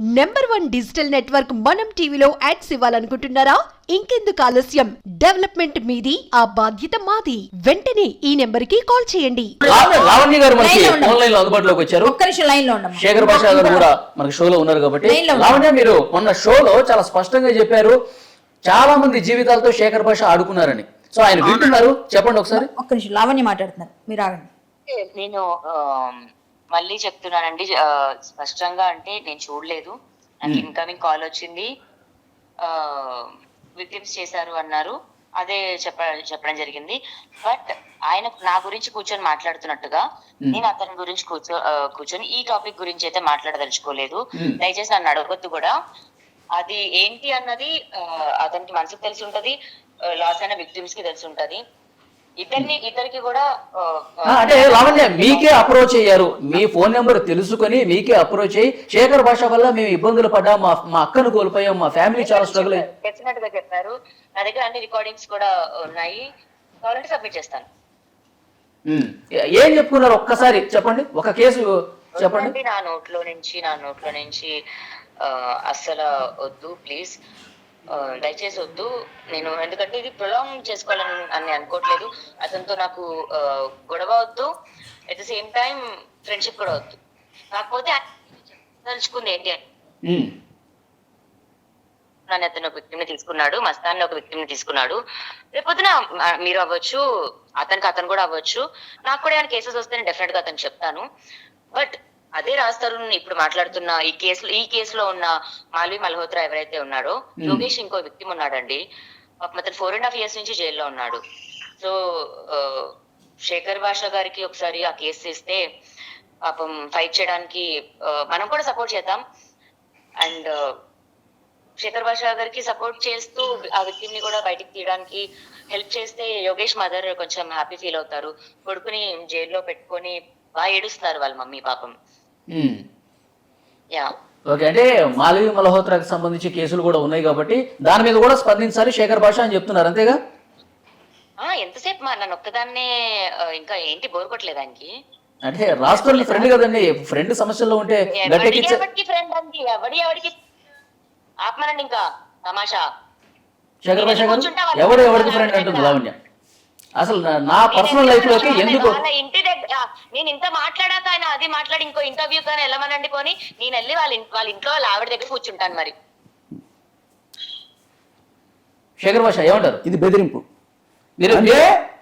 Number one digital network మనం టీవీలో ads ఇవ్వాలనుకుంటున్నారా? ఇంకెందుకు ఆలస్యం? డెవలప్మెంట్ మీది ఆ బాధ్యత మాది. వెంటనే ఈ నెంబర్కి కాల్ చేయండి. లావణ్య లావణ్య గారు మనకి లైన్లో ఉండండి. ఆన్లైన్లో అందుబాటులోకి వచ్చారు. ఒక్క నిమిషం లైన్లో ఉండమ్మా. శేఖర్ భాష గారు కూడా మనకి షోలో ఉన్నారు కాబట్టి. ఉండండి. లావణ్య మీరు మొన్న షోలో చాలా స్పష్టంగా చెప్పారు. చాలా మంది జీవితాలతో శేఖర్ భాష ఆడుకున్నారని. సో ఆయన వింటున్నారు. చెప్పండి ఒకసారి. ఒక్క నిమిషం. లావణ్య మాట్లాడుతున్నారు. మీరు ఆగండి. నేను మళ్ళీ చెప్తున్నానండి స్పష్టంగా అంటే నేను చూడలేదు. నాకు ఇన్కమింగ్ కాల్ వచ్చింది. విక్టిమ్స్ చేశారు అన్నారు. అదే చెప్ప చెప్పడం జరిగింది. బట్ ఆయన నా గురించి కూర్చొని మాట్లాడుతున్నట్టుగా నేను అతని గురించి కూర్చో కూర్చొని ఈ టాపిక్ గురించి అయితే మాట్లాడదలుచుకోలేదు. దయచేసి నన్ను అడగొద్దు కూడా. అది ఏంటి అన్నది అతనికి మనసుకు తెలిసి ఉంటది. లాస్ అయిన విక్టిమ్స్కి తెలిసి ఉంటది. ఇద్దరిని ఇద్దరికి కూడా అంటే లావణ్య మీకే అప్రోచ్ అయ్యారు. మీ ఫోన్ నెంబర్ తెలుసుకొని మీకే అప్రోచ్ అయ్యి శేఖర్ భాష వల్ల మేము ఇబ్బందులు పడ్డాం మా మా అక్కను కోల్పోయాం మా ఫ్యామిలీ చాలా స్ట్రగుల్ అయ్యి. డెఫినెట్గా చెప్పారు. నా దగ్గర అన్ని రికార్డింగ్స్ కూడా ఉన్నాయి. కావాలంటే సబ్మిట్ చేస్తాను. ఏం చెప్పుకున్నారు? ఒక్కసారి చెప్పండి. ఒక కేసు చెప్పండి. నా నోట్లో నుంచి నా నోట్లో నుంచి అస్సలు వద్దు ప్లీజ్ దయచేసి వద్దు. నేను ఎందుకంటే ఇది ప్రొలాంగ్ చేసుకోవాలని అని అనుకోవట్లేదు. అతనితో నాకు గొడవ వద్దు. At the same time friendship కూడా వద్దు. కాకపోతే తలుచుకుంది ఏంటి. నన్ను అతను ఒక వ్యక్తిని తీసుకున్నాడు మస్తాన్ని ఒక వ్యక్తిని తీసుకున్నాడు. రేపొద్దున మీరు అవ్వచ్చు అతనికి అతను కూడా అవ్వచ్చు. నాకు కూడా ఏమైనా కేసెస్ వస్తే నేను డెఫినెట్గా అతను చెప్తాను. బట్ అదే రాస్తారు ఇప్పుడు మాట్లాడుతున్న ఈ కేసులో ఈ కేసులో ఉన్న మాల్వి మల్హోత్రా ఎవరైతే ఉన్నాడో యోగేష్ ఇంకో వ్యక్తి ఉన్నాడండి. అతను ఫోర్ అండ్ హాఫ్ ఇయర్స్ నుంచి జైల్లో ఉన్నాడు. సో శేఖర్ భాష గారికి ఒకసారి ఆ కేసు ఇస్తే పాపం ఫైట్ చేయడానికి మనం కూడా సపోర్ట్ చేద్దాం. అండ్ శేఖర్ భాష గారికి సపోర్ట్ చేస్తూ ఆ వ్యక్తిని కూడా బయటికి తీయడానికి హెల్ప్ చేస్తే యోగేష్ మదర్ కొంచెం హ్యాపీ ఫీల్ అవుతారు. కొడుకుని జైల్లో పెట్టుకొని బాగా ఏడుస్తున్నారు వాళ్ళ మమ్మీ పాపం. యా. ఓకే అంటే మాలవి మల్హోత్రాకి సంబంధించి కేసులు కూడా ఉన్నాయి కాబట్టి దాని మీద కూడా స్పందించాలి శేఖర్ భాష అని చెప్తున్నారు అంతేగా? ఆ ఎంతసేపు మా నన్ను ఒక్కదాన్నే ఇంకా ఏంటి బోర్ కొట్టలేదు ఆయనకి అంటే రాష్ట్రంలో ఫ్రెండ్ కదండి ఫ్రెండ్ సమస్యల్లో ఉంటే ఫ్రెండ్ అండి? ఎవడి ఎవరికి ఆత్మనండి ఇంకా తమాషా. శేఖర్ భాష గారు ఎవడు ఎవరికి ఫ్రెండ్ అంటుంది. లావణ్య? అసలు నా- పర్సనల్ లైఫ్లోకి వాళ్ళ- ఎందుకు ఇంటి ఆ, నేను ఇంత మాట్లాడాక ఆయన అది మాట్లాడి ఇంకో ఇంటర్వ్యూ కానీ వెళ్ళమనండి పోని. నేను వెళ్ళి వాళ్ళ వాళ్ళ ఇంట్లో వాళ్ళ ఆవిడ దగ్గర కూర్చుంటాను మరి. శేఖర్ భాష ఏమంటారు? ఇది బెదిరింపు. అంటే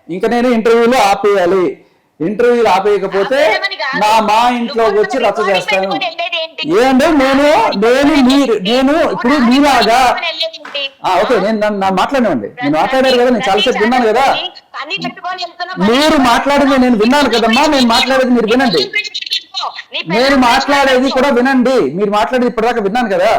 ఇంకా నేను ఇంటర్వ్యూలో ఆపేయాలి. ఇంటర్వ్యూలు ఆపేయకపోతే కాదు. నా మా నువ్వు వచ్చి రచ్చ చేస్తాను? ఏంటంటే నేను నేను మీరు నేను ఇప్పుడు మీలాగా ఓకే నేను నా మాట్లాడినండి నేను మాట్లాడారు కదా నేను చాలాసేపు విన్నాను కదా. మీరు మాట్లాడింది నేను విన్నాను కదమ్మా నేను మాట్లాడేది మీరు వినండి. నేను మాట్లాడేది కూడా వినండి. మీరు మాట్లాడేది ఇప్పటిదాకా విన్నాను కదా.